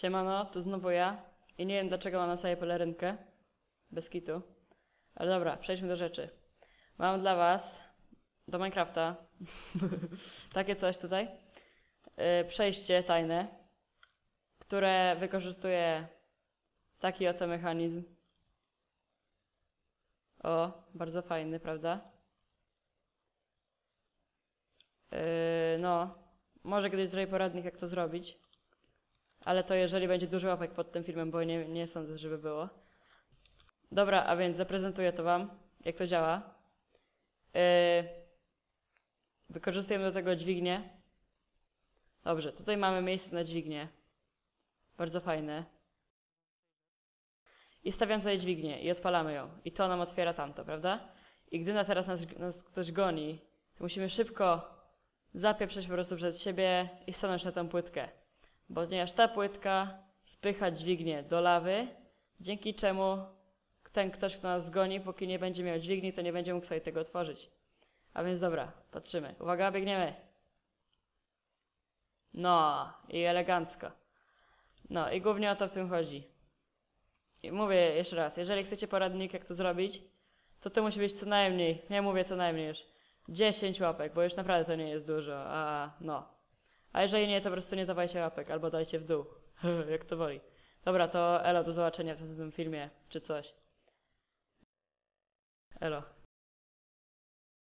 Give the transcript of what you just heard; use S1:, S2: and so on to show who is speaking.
S1: Siemano, to znowu ja. I nie wiem dlaczego mam na sobie pelerynkę. Bez kitu. Ale dobra, przejdźmy do rzeczy. Mam dla was do Minecrafta takie coś tutaj. Yy, przejście tajne, które wykorzystuje taki oto mechanizm. O, bardzo fajny, prawda? Yy, no, może kiedyś zrobię poradnik, jak to zrobić. Ale to jeżeli będzie dużo łapek pod tym filmem, bo nie, nie sądzę, żeby było. Dobra, a więc zaprezentuję to Wam, jak to działa. Yy, wykorzystujemy do tego dźwignię. Dobrze, tutaj mamy miejsce na dźwignię. Bardzo fajne. I stawiam sobie dźwignię i odpalamy ją. I to nam otwiera tamto, prawda? I gdy na teraz nas, nas ktoś goni, to musimy szybko zapieprzeć po prostu przed siebie i stanąć na tą płytkę. Ponieważ ta płytka spycha dźwignię do lawy, dzięki czemu ten ktoś, kto nas zgoni, póki nie będzie miał dźwigni, to nie będzie mógł sobie tego otworzyć. A więc dobra, patrzymy. Uwaga, biegniemy. No, i elegancko. No, i głównie o to w tym chodzi. I mówię jeszcze raz, jeżeli chcecie poradnik, jak to zrobić, to to musi być co najmniej, nie mówię co najmniej już, 10 łapek, bo już naprawdę to nie jest dużo, a no. A jeżeli nie, to po prostu nie dawajcie łapek, albo dajcie w dół, jak to woli. Dobra, to elo, do zobaczenia w następnym filmie, czy coś. Elo.